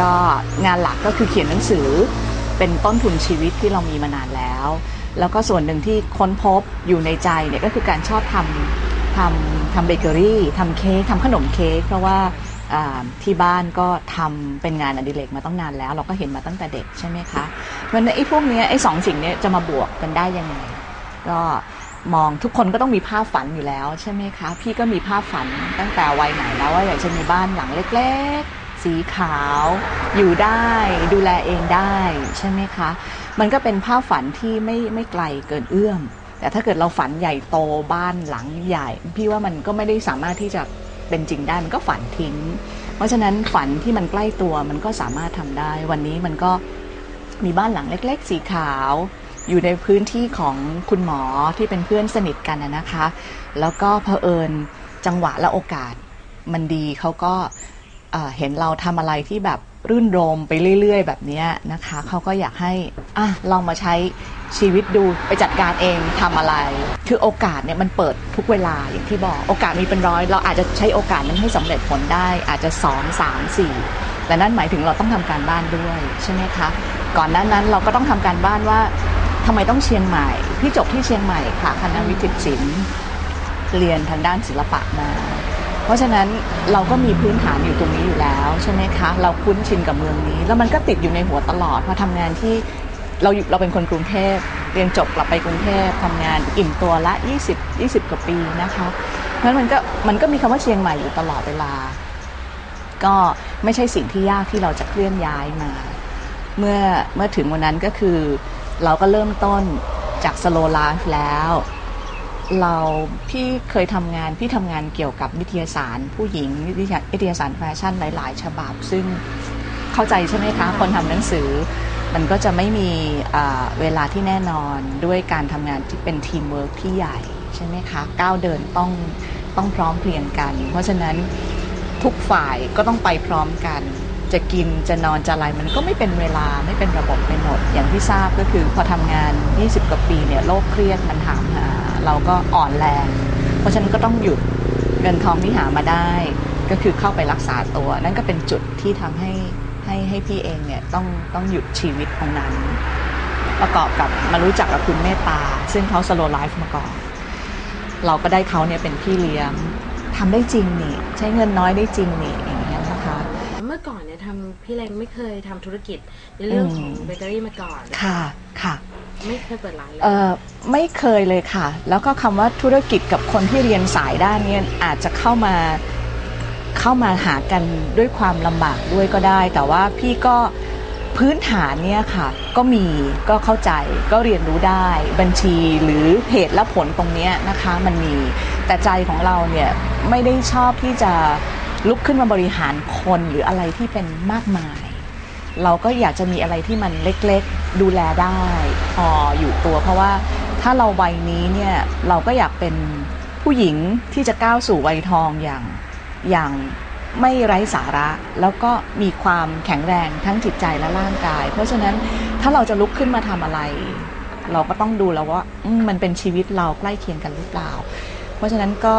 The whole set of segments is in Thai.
ก็งานหลักก็คือเขียนหนังสือ เป็นต้นทุนชีวิตที่เรามีมานานแล้ว แล้วก็ส่วนหนึ่งที่ค้นพบอยู่ในใจเนี่ยก็คือการชอบทำทำทำเบเกอรี่ทำเค้กทำขนมเค้กเพราะว่าที่บ้านก็ทำเป็นงานอดิเรกมาตั้งนานแล้ว เราก็เห็นมาตั้งแต่เด็กใช่ไหมคะเพราะฉะนั้นไอ้พวกเนี้ยไอ้สองสิ่งเนี้ยจะมาบวกกันได้ยังไง ก็มองทุกคนก็ต้องมีภาพฝันอยู่แล้วใช่ไหมคะ พี่ก็มีภาพฝันตั้งแต่วัยไหนแล้วว่าอยากจะมีบ้านหลังเล็ก สีขาว อยู่ได้ดูแลเองได้ใช่ไหมคะ มันก็เป็นภาพฝันที่ไม่ไม่ไกลเกินเอื้อม แต่ถ้าเกิดเราฝันใหญ่โตบ้านหลังใหญ่ พี่ว่ามันก็ไม่ได้สามารถที่จะเป็นจริงได้มันก็ฝันทิ้ง เพราะฉะนั้นฝันที่มันใกล้ตัวมันก็สามารถทำได้ วันนี้มันก็มีบ้านหลังเล็ก ๆ สีขาว อยู่ในพื้นที่ของคุณหมอที่เป็นเพื่อนสนิทกันนะนะคะ แล้วก็เผอิญจังหวะและโอกาสมันดีเขาก็ เห็นเราทำอะไรที่แบบรื่นรมไปเรื่อย ๆ แบบนี้นะคะ เขาก็อยากให้อะลองมาใช้ชีวิตดูไปจัดการเองทำอะไร คือโอกาสเนี่ยมันเปิดทุกเวลาอย่างที่บอก โอกาสมีเป็นร้อย เราอาจจะใช้โอกาสนั้นให้สำเร็จผลได้ อาจจะสองสามสี่แต่นั่นหมายถึงเราต้องทำการบ้านด้วยใช่ไหมคะ ก่อนหน้านั้นเราก็ต้องทำการบ้านว่าทำไมต้องเชียงใหม่ พี่จบที่เชียงใหม่ค่ะคณะวิจิตรศิลป์เรียนทางด้านศิลปะมา เพราะฉะนั้นเราก็มีพื้นฐานอยู่ตรงนี้อยู่แล้วใช่ไหมคะ เราคุ้นชินกับเมืองนี้ แล้วมันก็ติดอยู่ในหัวตลอดพอทำงานที่เราอยู่เราเป็นคนกรุงเทพเรียนจบกลับไปกรุงเทพทำงานอิ่มตัวละ 20 20 กว่าปีนะคะเพราะฉะนั้นมันก็มันก็มีคำว่าเชียงใหม่อยู่ตลอดเวลา ก็ไม่ใช่สิ่งที่ยากที่เราจะเคลื่อนย้ายมา เมื่อเมื่อถึงวันนั้นก็คือ เราก็เริ่มต้นจากสโลไลฟ์แล้ว เราพี่เคยทำงานพี่ทำงานเกี่ยวกับนิตยสารผู้หญิงนิตยสารนิตยสารแฟชั่นหลาย ๆ ฉบับ ซึ่งเข้าใจใช่ไหมคะ คนทำหนังสือ มันก็จะไม่มีอ่าเวลาที่แน่นอนด้วยการทำงานที่เป็นทีมเวิร์กที่ใหญ่ใช่ไหมคะก้าวเดินต้องต้องพร้อมเพรียงกัน เพราะฉะนั้นทุกฝ่ายก็ต้องไปพร้อมกัน จะกินจะนอนจะอะไรมันก็ไม่เป็นเวลาไม่เป็นระบบไปหมดอย่างที่ทราบก็คือพอทำงาน 20 กว่าปีเนี่ยโรคเครียดมันถามหา เราก็อ่อนแรง เพราะฉะนั้นก็ต้องหยุดเงินทองที่หามาได้ ก็คือเข้าไปรักษาตัว นั่นก็เป็นจุดที่ทำให้ให้ให้พี่เองเนี่ยต้องต้องหยุดชีวิตตรงนั้น ประกอบกับมารู้จักกับคุณเมตตา ซึ่งเขาสโลไลฟ์มาก่อนเราก็ได้เขาเนี่ยเป็นพี่เลี้ยงทำได้จริงนี่ ใช้เงินน้อยได้จริงนี่อย่างเงี้ยนะคะ เมื่อก่อนเนี่ยทำพี่แรงไม่เคยทำธุรกิจในเรื่องของอืมเบเกอรี่มาก่อน ค่ะค่ะ ไม่เคยเปิดร้านเลยเอ่อไม่เคยเลยค่ะ แล้วก็คำว่าธุรกิจกับคนที่เรียนสายด้านเนี้อาจจะเข้ามาเข้ามาหากันด้วยความลำบากด้วยก็ได้ แต่ว่าพี่ก็พื้นฐานเนี่ยค่ะ ก็มีก็เข้าใจก็เรียนรู้ได้บัญชีหรือเหตุและผลตรงเนี้ยนะคะมันมีแต่ใจของเราเนี่ยไม่ได้ชอบที่จะลุกขึ้นมาบริหารคนหรืออะไรที่เป็นมากมาย เราก็อยากจะมีอะไรที่มันเล็ก ดูแลได้พออยู่ตัว เพราะว่าถ้าเราวัยนี้เนี่ยเราก็อยากเป็นผู้หญิงที่จะก้าวสู่วัยทองอย่างอย่างไม่ไร้สาระ แล้วก็มีความแข็งแรงทั้งจิตใจและร่างกาย เพราะฉะนั้นถ้าเราจะลุกขึ้นมาทำอะไร เราก็ต้องดูแล้วว่ามมันเป็นชีวิตเราใกล้เคียงกันหรือเปล่า เพราะฉะนั้นก็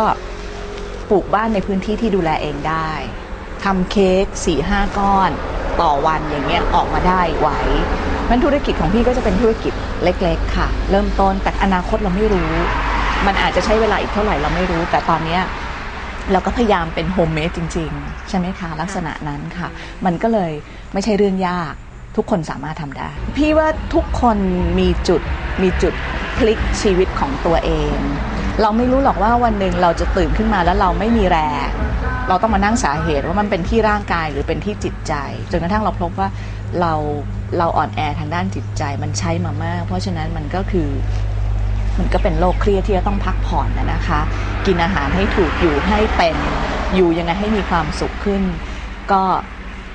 ปลูกบ้านในพื้นที่ที่ดูแลเองได้ทำเค้กสี่ห้าก้อนต่อวันอย่างเงี้ยออกมาได้ไหว มันธุรกิจของพี่ก็จะเป็นธุรกิจเล็ก ๆ ค่ะ เริ่มต้นแต่อนาคตเราไม่รู้ มันอาจจะใช้เวลาอีกเท่าไหร่เราไม่รู้ แต่ตอนเนี้ยเราก็พยายามเป็นโฮมเมดจริง ๆ ใช่ไหมคะ ลักษณะนั้นค่ะ มันก็เลยไม่ใช่เรื่องยากทุกคนสามารถทำได้ พี่ว่าทุกคนมีจุดมีจุดพลิกชีวิตของตัวเอง เราไม่รู้หรอกว่าวันหนึ่งเราจะตื่นขึ้นมาแล้วเราไม่มีแรงเราต้องมานั่งสาเหตุว่ามันเป็นที่ร่างกายหรือเป็นที่จิตใจจนกระทั่งเราพบว่า เราเราอ่อนแอทางด้านจิตใจมันใช้มามาก เพราะฉะนั้นมันก็คือมันก็เป็นโรคเครียดที่จะต้องพักผ่อนนะคะ กินอาหารให้ถูกอยู่ให้เป็นอยู่ยังไงให้มีความสุขขึ้น ก็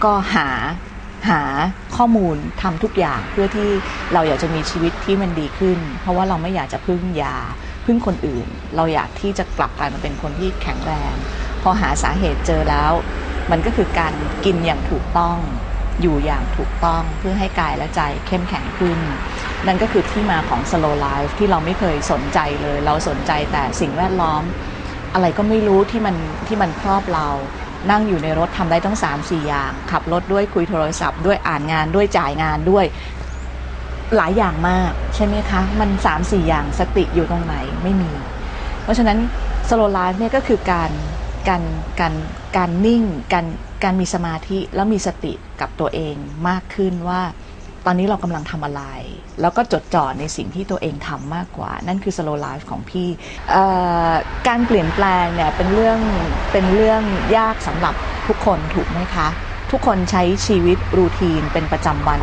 ก็หาหาข้อมูลทำทุกอย่างเพื่อที่เราอยากจะมีชีวิตที่มันดีขึ้น เพราะว่าเราไม่อยากจะพึ่งยาพึ่งคนอื่น เราอยากที่จะกลับกลายมาเป็นคนที่แข็งแรง พอหาสาเหตุเจอแล้ว มันก็คือการกินอย่างถูกต้อง อยู่อย่างถูกต้องเพื่อให้กายและใจเข้มแข็งขึ้น นั่นก็คือที่มาของ slow life ที่เราไม่เคยสนใจเลย เราสนใจแต่สิ่งแวดล้อม อะไรก็ไม่รู้ที่มันที่มันครอบเรานั่งอยู่ในรถทำได้ต้อง3ามสี่อย่าง ขับรถด้วยคุยโทรศัพท์ ด้วยอ่านงานด้วยจ่ายงานด้วย หลายอย่างมากใช่ไหมคะ มัน3ามสี่อย่างสติอยู่ตรงไหนไม่มี เพราะฉะนั้นสโลไลฟ์เนี่ยก็คือการการการการนิ่งการการมีสมาธิแล้วมีสติกับตัวเองมากขึ้นว่า ตอนนี้เรากำลังทำอะไร แล้วก็จดจ่อในสิ่งที่ตัวเองทำมากกว่า นั่นคือ slow life ของพี่การเปลี่ยนแปลงเนี่ยเป็นเรื่องเป็นเรื่องยากสำหรับทุกคนถูกไหมคะ ทุกคนใช้ชีวิตรูทีนเป็นประจำวัน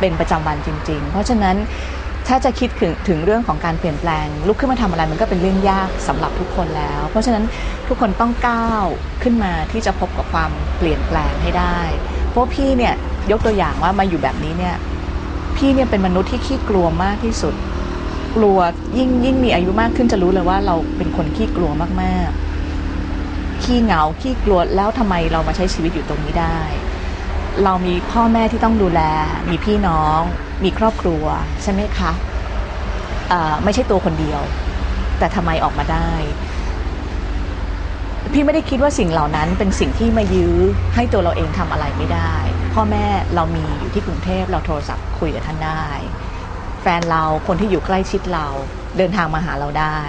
เป็นประจำวันจริง ๆ เพราะฉะนั้น ถ้าจะคิดถึงถึงเรื่องของการเปลี่ยนแปลง ลุกขึ้นมาทำอะไรมันก็เป็นเรื่องยากสำหรับทุกคนแล้ว เพราะฉะนั้นทุกคนต้องก้าวขึ้นมาที่จะพบกับความเปลี่ยนแปลงให้ได้ เพราะพี่เนี่ยยกตัวอย่างว่ามาอยู่แบบนี้เนี่ยพี่เนี่ยเป็นมนุษย์ที่ขี้กลัวมากที่สุด กลัวยิ่งยิ่งมีอายุมากขึ้นจะรู้เลยว่าเราเป็นคนขี้กลัวมากๆ ขี้เหงาขี้กลัวแล้วทำไมเรามาใช้ชีวิตอยู่ตรงนี้ได้ เรามีพ่อแม่ที่ต้องดูแล มีพี่น้อง มีครอบครัวใช่ไหมคะไม่ใช่ตัวคนเดียว แต่ทำไมออกมาได้ พี่ไม่ได้คิดว่าสิ่งเหล่านั้นเป็นสิ่งที่มายื้อให้ตัวเราเองทำอะไรไม่ได้ พ่อแม่เรามีอยู่ที่กรุงเทพเราโทรศัพท์คุยกับท่านได้ แฟนเราคนที่อยู่ใกล้ชิดเราเดินทางมาหาเราได้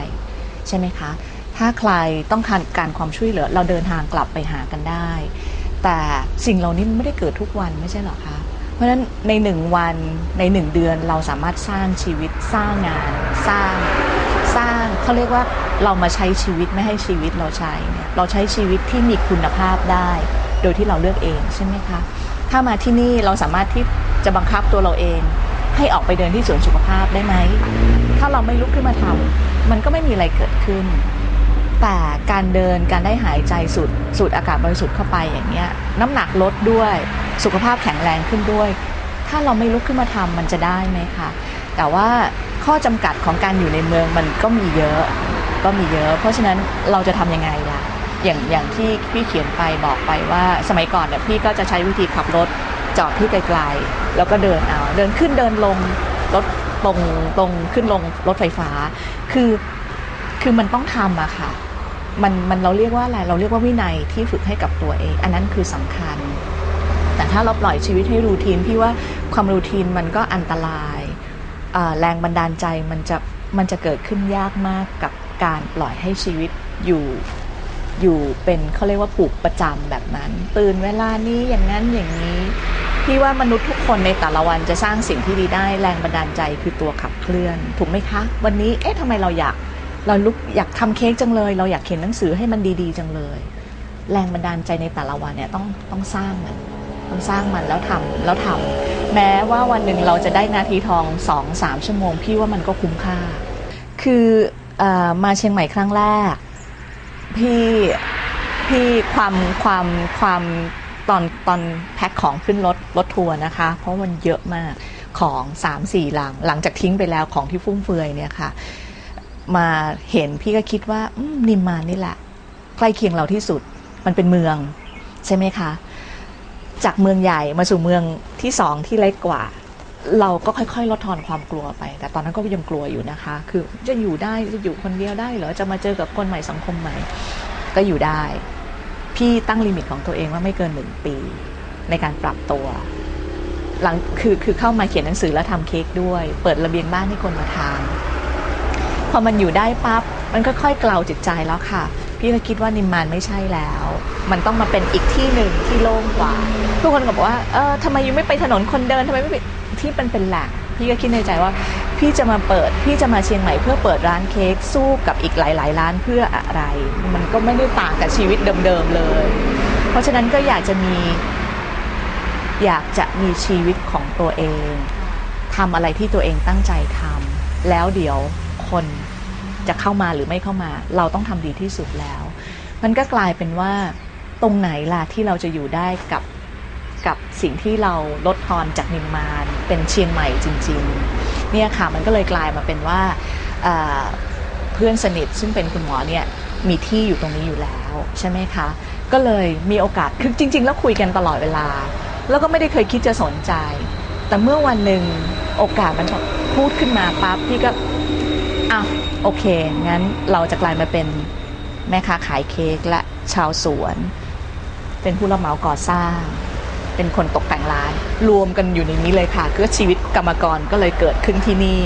ใช่ไหมคะ ถ้าใครต้องการการความช่วยเหลือ เราเดินทางกลับไปหากันได้ แต่สิ่งเหล่านี้มันไม่ได้เกิดทุกวันไม่ใช่หรอคะ เพราะฉะนั้นในหนึ่งวันในหนึ่งเดือนเราสามารถสร้างชีวิตสร้างงาน สร้างสร้างเขาเรียกว่าเรามาใช้ชีวิตไม่ให้ชีวิตเราใช้เนี่ยเราใช้ชีวิตที่มีคุณภาพได้ โดยที่เราเลือกเองใช่ไหมคะถ้ามาที่นี่เราสามารถที่จะบังคับตัวเราเอง ให้ออกไปเดินที่สวนสุขภาพได้ไหมถ้าเราไม่ลุกขึ้นมาทำมันก็ไม่มีอะไรเกิดขึ้น แต่การเดินการได้หายใจสูดสูดอากาศบริสุทธิ์เข้าไปอย่างเงี้ยน้ำหนักลดด้วยสุขภาพแข็งแรงขึ้นด้วย ถ้าเราไม่ลุกขึ้นมาทำมันจะได้ไหมคะแต่ว่าข้อจำกัดของการอยู่ในเมืองมันก็มีเยอะก็มีเยอะ เพราะฉะนั้นเราจะทำยังไงล่ะอย่างอย่างที่พี่เขียนไปบอกไปว่าสมัยก่อนเนี่ยพี่ก็จะใช้วิธีขับรถจอดที่ไกลๆแล้วก็เดินเอาเดินขึ้นเดินลงรถตรงตรงขึ้นลงรถไฟฟ้า คือคือมันต้องทำอะค่ะ มันมันเราเรียกว่าอะไรเราเรียกว่าวินัยที่ฝึกให้กับตัวเอง อันนั้นคือสำคัญ แต่ถ้าเราปล่อยชีวิตให้รูทีนพี่ว่าความรูทีนมันก็อันตรายแรงบันดาลใจมันจะมันจะเกิดขึ้นยากมากกับการปล่อยให้ชีวิตอยู่อยู่เป็นเขาเรียกว่าปลูกประจำแบบนั้น ตื่นเวลานี้อย่างนั้นอย่างนี้พี่ว่ามนุษย์ทุกคนในแต่ละวันจะสร้างสิ่งที่ดีได้แรงบันดาลใจคือตัวขับเคลื่อน ถูกไหมคะ วันนี้เอ๊ะทำไมเราอยาก เราลุกอยากทำเค้กจังเลย เราอยากเขียนหนังสือให้มันดีๆ จังเลย แรงบันดาลใจในแต่ละวันเนี่ยต้องต้องสร้างมันต้องสร้างมันแล้วทำแล้วทำแม้ว่าวันหนึ่งเราจะได้นาทีทองสองสามชั่วโมง พี่ว่ามันก็คุ้มค่า คือออมาเชียงใหม่ครั้งแรก พี่พี่ความความความตอนตอนแพ็คของขึ้นรถรถทัวร์นะคะ เพราะมันเยอะมากของสามสี่หลังหลังจากทิ้งไปแล้วของที่ฟุ่มเฟือยเนี่ยค่ะ มาเห็นพี่ก็คิดว่านิมมานนี่แหละ ใกล้เคียงเราที่สุดมันเป็นเมือง ใช่ไหมคะ จากเมืองใหญ่มาสู่เมืองที่สองที่เล็กกว่า เราก็ค่อยๆ ลดทอนความกลัวไป แต่ตอนนั้นก็ยังกลัวอยู่นะคะ คือจะอยู่ได้จะอยู่คนเดียวได้เหรอจะมาเจอกับคนใหม่สังคมใหม่ ก็อยู่ได้ พี่ตั้งลิมิตของตัวเองว่าไม่เกินหนึ่งปี ในการปรับตัวหลังคือคือเข้ามาเขียนหนังสือแล้วทำเค้กด้วย เปิดระเบียงบ้านให้คนมาทาน พอมันอยู่ได้ปั๊บมันก็ค่อยๆเกลาจิตใจแล้วค่ะ พี่ก็คิดว่านิมมานไม่ใช่แล้ว มันต้องมาเป็นอีกที่หนึ่งที่โล่งกว่า ทุกคนก็บอกว่าเออทำไมยูไม่ไปถนนคนเดินทำไมไม่ไปที่เป็นเป็นแหล่งพี่ก็คิดในใจว่า พี่จะมาเปิด พี่จะมาเชียงใหม่เพื่อเปิดร้านเค้กสู้กับอีกหลาย ๆ ร้านเพื่ออะไร มันก็ไม่ได้ต่างกับชีวิตเดิมๆเลย เพราะฉะนั้นก็อยากจะมี อยากจะมีชีวิตของตัวเองทำอะไรที่ตัวเองตั้งใจทำแล้วเดี๋ยว คนจะเข้ามาหรือไม่เข้ามา เราต้องทำดีที่สุดแล้ว มันก็กลายเป็นว่าตรงไหนล่ะที่เราจะอยู่ได้กับกับสิ่งที่เราลดทอนจากนิมมานเป็นเชียงใหม่จริงๆเนี่ยค่ะมันก็เลยกลายมาเป็นว่าเพื่อนสนิทซึ่งเป็นคุณหมอเนี่ยมีที่อยู่ตรงนี้อยู่แล้วใช่ไหมคะ ก็เลยมีโอกาสคือจริง ๆ แล้วคุยกันตลอดเวลา แล้วก็ไม่ได้เคยคิดจะสนใจ แต่เมื่อวันหนึ่งโอกาสมันพูดขึ้นมาปั๊บพี่ก็ โอเค งั้นเราจะกลายมาเป็นแม่ค้าขายเค้กและชาวสวน เป็นผู้รับเหมาก่อสร้าง เป็นคนตกแต่งร้าน รวมกันอยู่ในนี้เลยค่ะก็ชีวิตกรรมกรก็เลยเกิดขึ้นที่นี่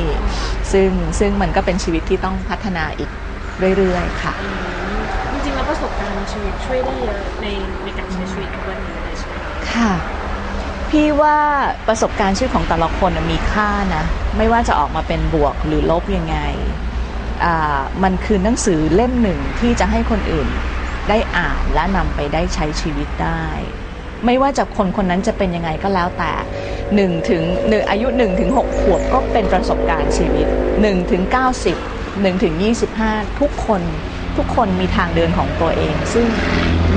ซึ่งซึ่งมันก็เป็นชีวิตที่ต้องพัฒนาอีกเรื่อยๆค่ะอืมจริงๆแล้วประสบการณ์ชีวิตช่วยได้เยอะในในการใช้ชีวิตทุกวันนี้เลยใช่ไหมคะค่ะพี่ว่าประสบการณ์ชีวิตของแต่ละคนน่ะมีค่านะ ไม่ว่าจะออกมาเป็นบวกหรือลบยังไงอ่า มันคือหนังสือเล่มหนึ่งที่จะให้คนอื่นได้อ่านและนำไปได้ใช้ชีวิตได้ ไม่ว่าจะคนคนนั้นจะเป็นยังไงก็แล้วแต่1ถึงหนึ่งอายุ1ถึง6ขวบก็เป็นประสบการณ์ชีวิต1ถึง90 1ถึง25 ทุกคนทุกคนมีทางเดินของตัวเอง ซึ่ง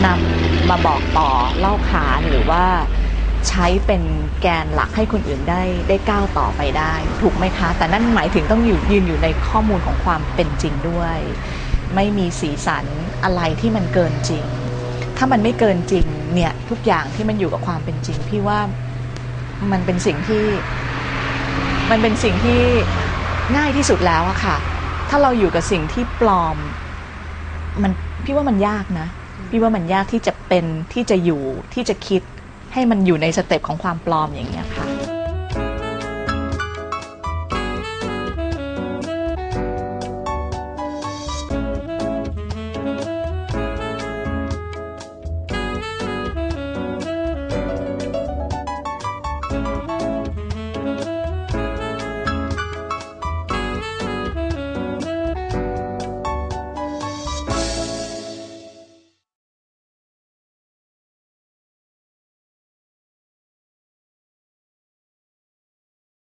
นำมาบอกต่อเล่าขานหรือว่า ใช้เป็นแกนหลักให้คนอื่นได้ได้ก้าวต่อไปได้ ถูกไหมคะ แต่นั่นหมายถึงต้องอยู่ยืนอยู่ในข้อมูลของความเป็นจริงด้วย ไม่มีสีสันอะไรที่มันเกินจริง ถ้ามันไม่เกินจริงเนี่ยทุกอย่างที่มันอยู่กับความเป็นจริงพี่ว่ามันเป็นสิ่งที่มันเป็นสิ่งที่ง่ายที่สุดแล้วอะค่ะ ถ้าเราอยู่กับสิ่งที่ปลอม มันพี่ว่ามันยากนะ พี่ว่ามันยากที่จะเป็นที่จะอยู่ที่จะคิด ให้มันอยู่ในสเต็ปของความปลอมอย่างเงี้ยค่ะ